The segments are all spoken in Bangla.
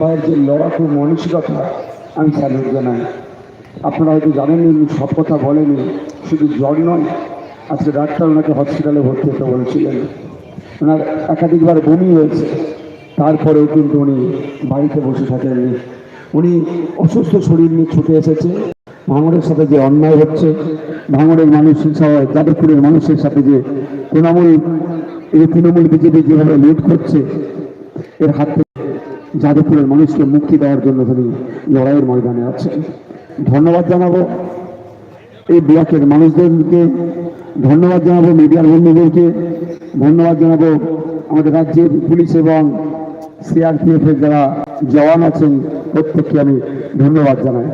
ভাইয়ের যে লড়াকু মানসিকতা আমি স্যালুট জানাই। আপনারা হয়তো জানেন উনি সব কথা বলেনি, শুধু জ্বর নয়, আজকে ডাক্তার ওনাকে হসপিটালে ভর্তি হতে বলেছিলেন। ওনার একাধিকবার বমি হয়েছে, তারপরেও কিন্তু উনি বাড়িতে বসে থাকেননি। উনি অসুস্থ শরীর নিয়ে ছুটে এসেছে। ভাঙড়ের সাথে যে অন্যায় হচ্ছে, ভাঙড়ের মানুষের সবাই যাদবপুরের মানুষের সাথে যে তৃণমূল, এই তৃণমূল বিজেপি যেভাবে লুট করছে, এর হাত যাদবপুরের মানুষকে মুক্তি দেওয়ার জন্য তিনি লড়াইয়ের ময়দানে আছেন। ধন্যবাদ জানাব এই ব্লকের মানুষদেরকে, ধন্যবাদ জানাব মিডিয়ার বন্ধুদেরকে, ধন্যবাদ জানাব আমাদের রাজ্যের পুলিশ এবং সিআরপিএফ এর যারা জওয়ান আছেন, প্রত্যেককে আমি ধন্যবাদ জানাই।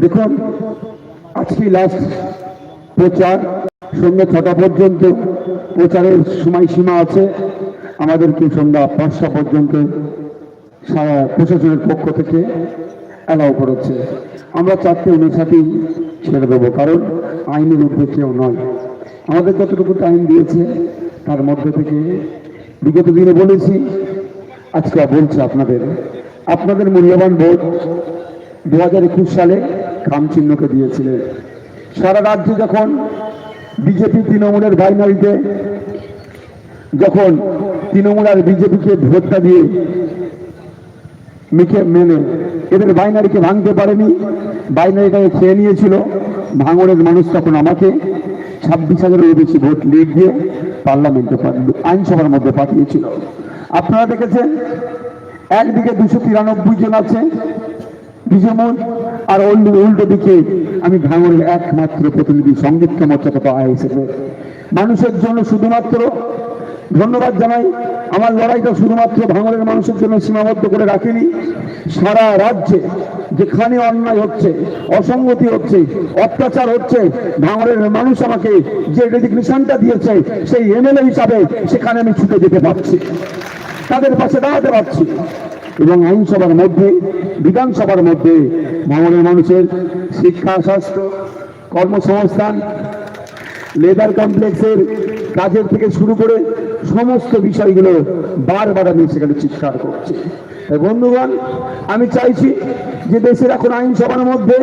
দেখুন আজকে লাস্ট প্রচার, সন্ধ্যা ছটা পর্যন্ত প্রচারের সময়সীমা আছে। আমাদেরকে সন্ধ্যা পাঁচটা পর্যন্ত সারা প্রশাসনের পক্ষ থেকে অ্যালাউ করেছে। আমরা চারটে উনষাটই ছেড়ে দেবো, কারণ আইনের কেউ নয়। আমাদের যতটুকু টাইম দিয়েছে, তার মধ্যে থেকে বিগত দিনে বলেছি, আজকে বলছি আপনাদের। আপনাদের মূল্যবান ভোট দু হাজার একুশ সালে খাম চিহ্নকে দিয়েছিলেন সারা রাজ্যে যখন বিজেপি তৃণমূলের বাইনারিতে, যখন তৃণমূল আর বিজেপিকে ভোটটা দিয়ে মিখে মেনে। এদের বাইনারিকে ভাঙতে পারেনি। বাইনারিটাকে খেয়ে নিয়েছিল। ভাঙড়ের মানুষ তখন আমাকে ছাব্বিশ হাজারের বেশি ভোট লিড দিয়ে পার্লামেন্টে আইনসভার মধ্যে পাঠিয়েছিল। আপনারা দেখেছেন, একদিকে দুশো তিরানব্বই জন আছে বিজমন আর অন্য উল্টো দিকে আমি ভাঙড়ের একমাত্র প্রতিনিধি সংযুক্ত তথা আইএসএফ মানুষের জন্য শুধুমাত্র ধন্যবাদ জানাই। আমার লড়াইটা শুধুমাত্র ভাঙরের মানুষের জন্য সীমাবদ্ধ করে রাখিনি। সারা রাজ্যে যেখানে অন্যায় হচ্ছে, অসঙ্গতি হচ্ছে, অত্যাচার হচ্ছে ভাঙরের মানুষ আমাকে যে রেজিগনেশনটা দিয়েছে, সেই এমএলএ হিসাবে সেখানে আমি ছুটে যেতে পারছি। তাদের পাশে দাঁড়াতে পারছি। এবং আইনসভার মধ্যে, বিধানসভার মধ্যে ভাঙড়ের মানুষের শিক্ষা, স্বাস্থ্য, কর্মসংস্থান, লেবার কমপ্লেক্সের কাজের থেকে শুরু করে সমস্ত বিষয়গুলো বারবার আমি সেখানে চিৎকার করছি। বন্ধুগণ, আমি চাইছি যে দেশের এখন আইনসভার মধ্যে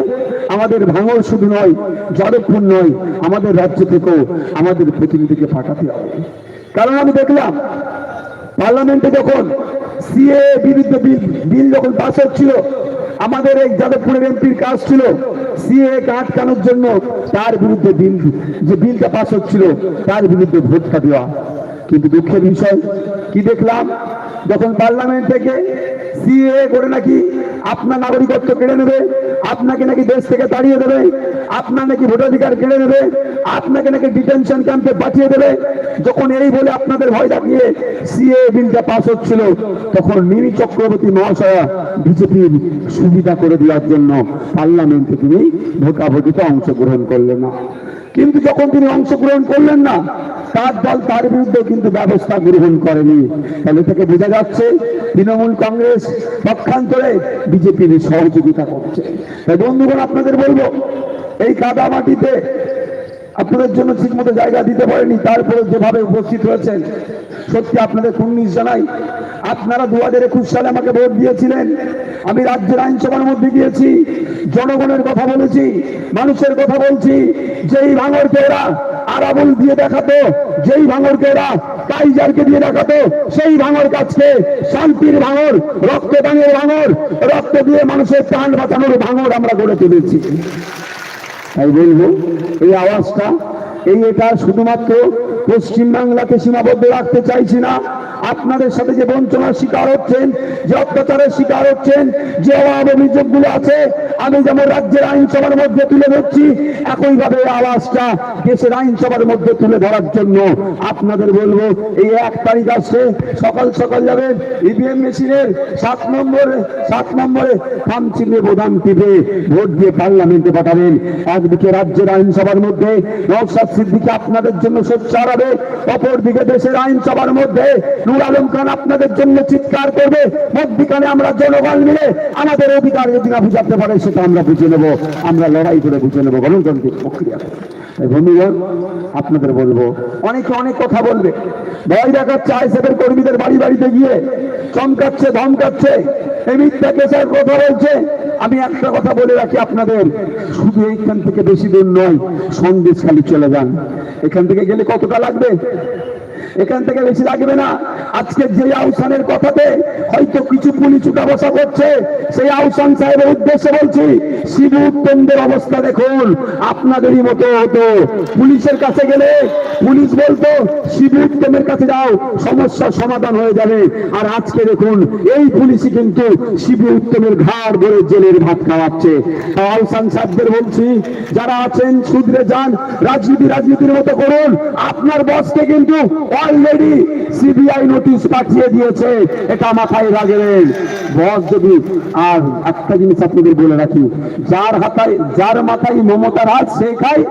আমাদের ভাঙর শুধু নয় যাদবপুর নয়, আমাদের রাজ্য থেকেও আমাদের প্রতিনিধিকে পাঠাতে হবে। কারণ আমি দেখলাম, পার্লামেন্টে যখন সিএ বিরুদ্ধে বিল বিল যখন পাস হচ্ছিল, আমাদের এই যাদবপুরের এমপির কাজ ছিল সিএ আটকানোর জন্য তার বিরুদ্ধে বিল, যে বিলটা পাস হচ্ছিল, তার বিরুদ্ধে ভোটটা দেওয়া। কিন্তু দুঃখের বিষয়? কি দেখলাম? যখন পার্লামেন্ট থেকে সিএ করে নাকি আপনার নাগরিকত্ব কেড়ে নেবে, আপনাকে নাকি দেশ থেকে তাড়িয়ে দেবে, আপনার নাকি ভোটাধিকার কেড়ে নেবে, আপনাকে নাকি ডিটেনশন ক্যাম্পে পাঠিয়ে দেবে, যখন এই বলে আপনাদের ভয় দেখিয়ে সিএ বিলটা পাস হচ্ছিল, তখন মিনি চক্রবর্তী মহাশয়া বিজেপির সুবিধা করে দেওয়ার জন্য পার্লামেন্টে তিনি ভোটাভুটিতে অংশগ্রহণ করলেন না। কিন্তু যখন তিনি অংশগ্রহণ করলেন না, তার দল তার বিরুদ্ধে কিন্তু ব্যবস্থা গ্রহণ করেনি। তাহলে থেকে বোঝা যাচ্ছে, তৃণমূল কংগ্রেস পক্ষান্তরে বিজেপির সহযোগিতা করছে। তাই বন্ধুগণ, আপনাদের বলব, এই কাদা মাটিতে আপনাদের জন্য ঠিক মতো জায়গা দিতে পারেনি, তারপরে যেভাবে উপস্থিত হয়েছেন, সত্যি আপনাদের কুন্নিশ জানাই আপনারা দু হাজার একুশ সালে আমাকে ভোট দিয়েছিলেন। আমি রাজ্যের আইনসভার মধ্যে গিয়েছি, জনগণের কথা বলেছি, মানুষের কথা বলছি, যেই ভাঙরকে এরা আরাবুল দিয়ে দেখাতো, যেই ভাঙরকে এরা কাইজারকে দিয়ে দেখাতো, সেই ভাঙর কাছকে শান্তির ভাঙর, রক্তদানের ভাঙর, রক্ত দিয়ে মানুষের প্রাণ বাঁচানোর ভাঙর আমরা গড়ে তুলেছি। তাই বলব, এই আওয়াজটা এই এটা শুধুমাত্র পশ্চিমবাংলাকে সীমাবদ্ধ রাখতে চাইছি না। আপনাদের সাথে যে বঞ্চনার শিকার হচ্ছেন, যে অত্যাচারের শিকার হচ্ছেন, যে অভাব অভিযোগগুলো আছে, আমি যেমন রাজ্যের আইনসভার মধ্যে তুলে ধরছি, একইভাবে আওয়াজটা দেশের আইনসভার মধ্যে তুলে ধরার জন্য আপনাদের বলব, এই এক তারিখ আসছে, সকাল সকাল যাবেন ইভিএম মেশিনের সাত নম্বরে সাত নম্বরে খাম চিহ্নে প্রধান টিপে ভোট দিয়ে পার্লামেন্টে পাঠাবেন। একদিকে রাজ্যের আইনসভার মধ্যে নওশাদ সিদ্দিকি আপনাদের জন্য সোচ্চার হবে। অপরদিকে দেশের আইনসভার মধ্যে নুর আলম খান আপনাদের জন্য চিৎকার করবে। মধ্যিখানে আমরা জনগণ মিলে আমাদের অধিকার যদি না বুঝাতে পারে সেটা আমরা বুঝে নেব। আমরা লড়াই করে বুঝে নেব। গণতান্ত্রিক প্রক্রিয়া। বন্ধুগণ আপনাদের বলব, অনেকে অনেক কথা বলবে। ভয় দেখাচ্ছে আইসেফের কর্মীদের বাড়ি বাড়িতে গিয়ে। চমকাচ্ছে, ধমকাচ্ছে। এই মিথ্যা কেসের কথা বলছে। আমি একটা কথা বলে রাখি আপনাদের। শুধু এইখান থেকে বেশি দূর নয়, সন্দেশখালি চলে যান। এখান থেকে গেলে কতটা লাগবে? এখান থেকে বেশি লাগবে না। আজকে যে আহসানের কথাতে হয়তো কিছু পুলিশ উঠা বসা করছে, সেই আহসান সাহেবের উদ্দেশ্যে বলছি, শিবু উত্তমদের অবস্থা দেখুন, আপনাদেরই মতো হতো। পুলিশের কাছে গেলে পুলিশ বলতো, শিবু উত্তমের কাছে যাও, সমস্যার সমাধান হয়ে যাবে। আর আজকে দেখুন, এই পুলিশই কিন্তু শিবু উত্তমের ঘাড় ধরে জেলের ভাত খাওয়াচ্ছে। তাই আহসান সাহেবদের বলছি, যারা আছেন শুধরে যান, রাজনীতি, রাজনীতির মতো করুন। আপনার বসকে কিন্তু অলরেডি সিবিআই নোটিশ পাঠিয়ে দিয়েছে। এটা মাথায় রাখবেন। বস যদি, আর একটা জিনিস আপনাদের বলে রাখি, যার হাতায় যার মাথায় মমতার হাত, সে খায়।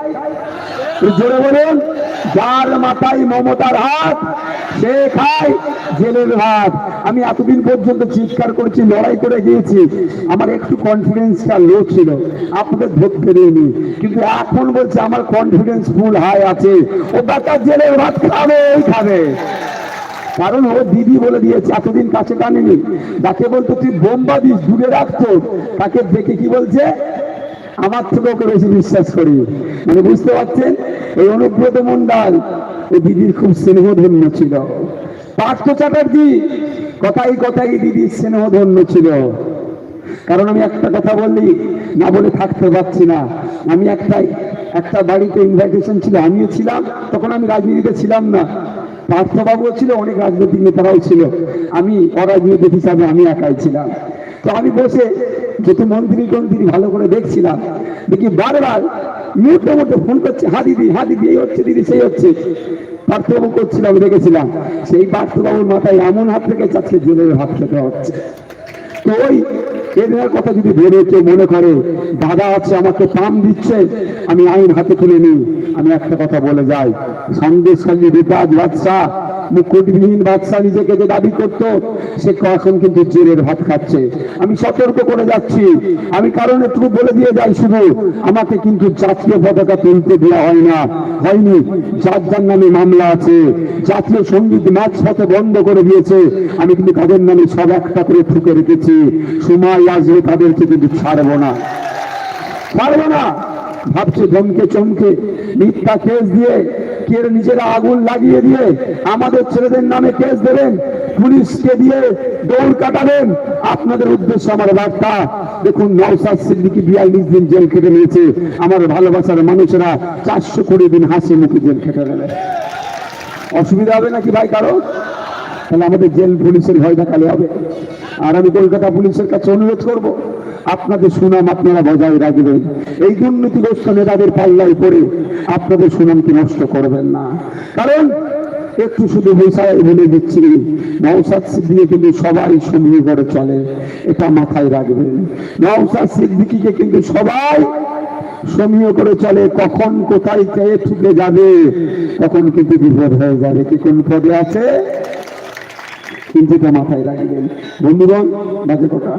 জোরে বলুন। যার মাথায় মমতার হাত, সে খায় জেলের ভাত। আমি এতদিন পর্যন্ত চিৎকার করেছি, লড়াই করে গিয়েছি। আমার একটু কনফিডেন্সটা লো ছিল। আপনাদের ধরতে দেয়নি কিন্তু এখন বলছে, আমার কনফিডেন্স ফুল হাই আছে। ও বেটা জেলের ভাত খাবেই খাবে। কারণ ও দিদি বলে দিয়েছে, এতদিন কাছে টানেনি। তাকে বলতো, তুই বোম্বা দিস দূরে রাখতো তাকে দেখে কি বলছে? আমার থেকে ওকে বেশি বিশ্বাস করি। মানে বুঝতে পারছেন? এই অনুব্রত মন্ডল ওই দিদির খুব স্নেহধন্য ছিল। পার্থ চ্যাটার্জি, কথাই কথাই দিদির স্নেহধন্য ছিল। কারণ আমি একটা কথা বললি, না বলে থাকতে পারছি না। আমি একটাই একটা বাড়িতে ইনভাইটেশন ছিল, আমিও ছিলাম, তখন আমি রাজনীতিতে ছিলাম না। পার্থবাবুও ছিল, অনেক রাজনৈতিক নেতারাও ছিল। আমি অরাজনৈতিক হিসাবে আমি একাই ছিলাম। তো আমি বসে যেহেতু মন্ত্রী টন্ত্রী ভালো করে দেখছিলাম, দেখি বারবার মুহূর্তে মুহূর্তে ফোন করছে হ্যাঁ দিদি হ্যাঁ দিদি, এই হচ্ছে দিদি, সেই হচ্ছে। পার্থবাবু করছিলাম দেখেছিলাম। সেই পার্থবাবুর মাথায় এমন হাত থেকে চাচ্ছে জেলের হাত খেতে হচ্ছে তো ওই এদের কথা যদি ভেবে কেউ মনে করে, দাদা আছে, আমাকে পাম দিচ্ছে, আমি আইন হাতে তুলে নিই। আমি একটা কথা বলে যাই। সন্দেশখালী রিতাজ বাদশাহ মুকুটবিহীন বাদশাহ নিজেকে যে দাবি করতো, সে এখন কিন্তু জেলের ভাত খাচ্ছে। আমি সতর্ক করে যাচ্ছি। আমি কারণ একটু বলে দিয়ে যাই শুধু, আমাকে কিন্তু জাতীয় পতাকা তুলতে দেওয়া হয় না। হয়নি যার যার নামে মামলা আছে। জাতীয় সংগীত ম্যাচ পথে বন্ধ করে দিয়েছে। আমি কিন্তু তাদের নামে সব একটা করে ঠুকে রেখেছি। সময় আসবে তাদেরকে কিন্তু ছাড়বো না। পারব না। ভাবছে ধমকে চমকে, মিথ্যা কেস দিয়ে কে নিজেরা আগুন লাগিয়ে দিয়ে আমাদের ছেলেদের নামে কেস দেবেন, পুলিশকে দিয়ে দৌড় কাটাবেন। আপনাদের উদ্দেশ্য আমার বার্তা। দেখুন নওসাদ সিদ্দিকি বিয়াল্লিশ দিন জেল খেটে নিয়েছে। আমার ভালোবাসার মানুষেরা চারশো কুড়ি দিন হাসি মুখে জেল খেটে নেবে। অসুবিধা হবে নাকি ভাই কারও? তাহলে আমাদের জেল পুলিশের ভয় দেখালে হবে। আর আমি কলকাতা পুলিশের কাছে অনুরোধ করব আপনাদের সুনাম আপনারা বজায় রাখবেন। এই দুর্নীতিগ্রস্ত নেতাদের পাল্লায় পড়ে আপনাদের সুনামকে নষ্ট করবেন না। কারণ একটু শুধু বৈশাখ বলে দিচ্ছি নওসাদ সিদ্দিকে কিন্তু সবাই সমীহ করে চলে, এটা মাথায় রাখবেন। নৌসাদ সিদ্দিকিকে কিন্তু সবাই সমীহ করে চলে, কখন কোথায় কে ঠুকে যাবে, তখন কিন্তু বিপদ হয়ে যাবে। কি কোন পদে আছে? কিন্তু মাথায় রাখবেন। বন্ধুগণ, বাজে কথা।